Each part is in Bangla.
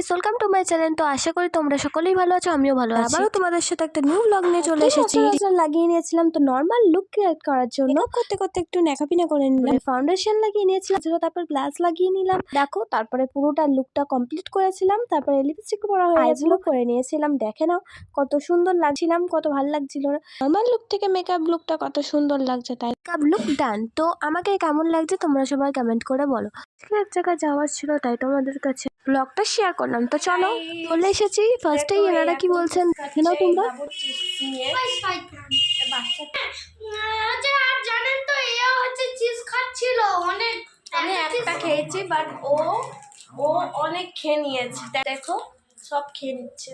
Guys welcome to my channel তো আশা করি তোমরা সকলেই ভালো আছো আমিও ভালো আছি। আবারও তোমাদের সাথে একটা নিউ ব্লগ নিয়ে চলে এসেছি। লাগিয়ে নিয়েছিলাম তো নর্মাল লুক ক্রিয়েট করার জন্য। করতে করতে একটু নেকাপিনা করে নিলাম। ফাউন্ডেশন লাগিয়ে নিয়েছিলাম তারপর গ্লাস লাগিয়ে নিলাম। দেখো তারপরে পুরোটা লুকটা কমপ্লিট করেছিলাম তারপরে লিপস্টিক পরা হয়ে গেছিল করে নিয়েছিলাম দেখে নাও কত সুন্দর লাগছিলাম কত ভালো লাগছিল। নর্মাল লুক থেকে মেকআপ লুকটা কত সুন্দর লাগছে তাই। মেকআপ লুক ডান তো আমাকে কেমন লাগছে তোমরা সবাই কমেন্ট করে বলো। এক জায়গায় যাওয়ার ছিল তাই তোমাদের কাছে ব্লগটা শেয়ার করলাম। তো চলো চলে এসেছি ফার্স্টেই এনারা কি বলছেন? দেখে নাও তোমরা। আর জানেন তো এ হচ্ছে চিজ খাচ্ছিল অনেক। আমি একটা খেয়েছি বাট ও ও অনেক খেয়ে নিয়েছে। দেখো সব খেয়ে নিচ্ছে।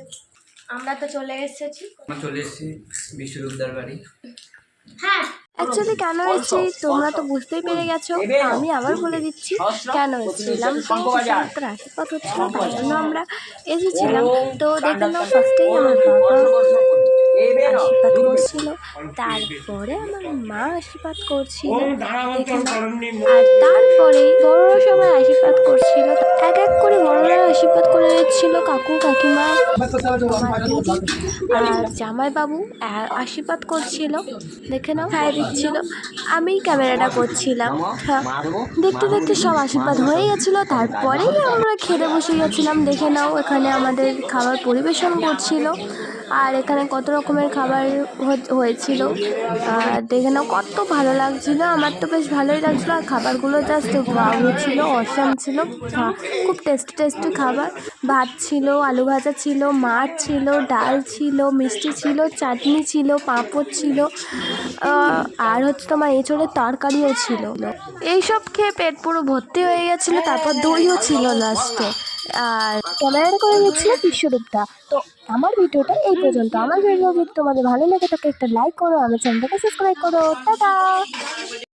আমরা তো চলে এসেছি। চলে এসেছি বিশ্বরূপদার বাড়ি। হ্যাঁ অ্যাকচুয়ালি কেন এসেছি তোমরা তো বুঝতেই পেরে গেছো আমি আবার বলে দিচ্ছি কেন এসেছিলাম রাশিপথ আশীর্বাদ হচ্ছিল তাই জন্য আমরা এসেছিলাম তো দেখে নাও ফার্স্টেই আমার আশীর্বাদ করছিল তারপরে আমার মা আশীর্বাদ করছিল। আর তারপরে বড়রা সবাই আশীর্বাদ করছিল। এক এক করে বড়রা আশীর্বাদ করে নিচ্ছিল কাকু কাকিমা আর জামাইবাবু আশীর্বাদ করছিল। দেখে নাও খাই দিচ্ছিল। আমি ক্যামেরাটা করছিলাম। হ্যাঁ দেখতে দেখতে সব আশীর্বাদ হয়ে গেছিল। তারপরেই আমরা খেতে বসে গেছিলাম। দেখে নাও এখানে আমাদের খাবার পরিবেশন করছিল। আর এখানে কত রকমের খাবার হয়েছিল। আর কত ভালো লাগছিল। আমার তো বেশ ভালোই লাগছিল। আর খাবারগুলো জাস্ট ভালো ছিল, অসাম ছিল। খুব টেস্টি টেস্টি খাবার। ভাত ছিল, আলু ভাজা ছিল, মাছ ছিল, ডাল ছিল, মিষ্টি ছিল, চাটনি ছিল, পাঁপড় ছিল। আর হচ্ছে তোমার এঁচড়ের তরকারিও ছিল। এইসব খেয়ে পেট পুরো ভর্তি হয়ে গেছিল, তারপর দইও ছিল লাস্টে আর ক্যামেরাটা করে নিচ্ছিল বিশ্বরূপটা তো আমার ভিডিওটা এই পর্যন্ত। আমার ভিডিও যদি তোমাদের ভালো লেগে থাকে, একটা লাইক করো, আমার চ্যানেলটাকে সাবস্ক্রাইব করো। টাটা!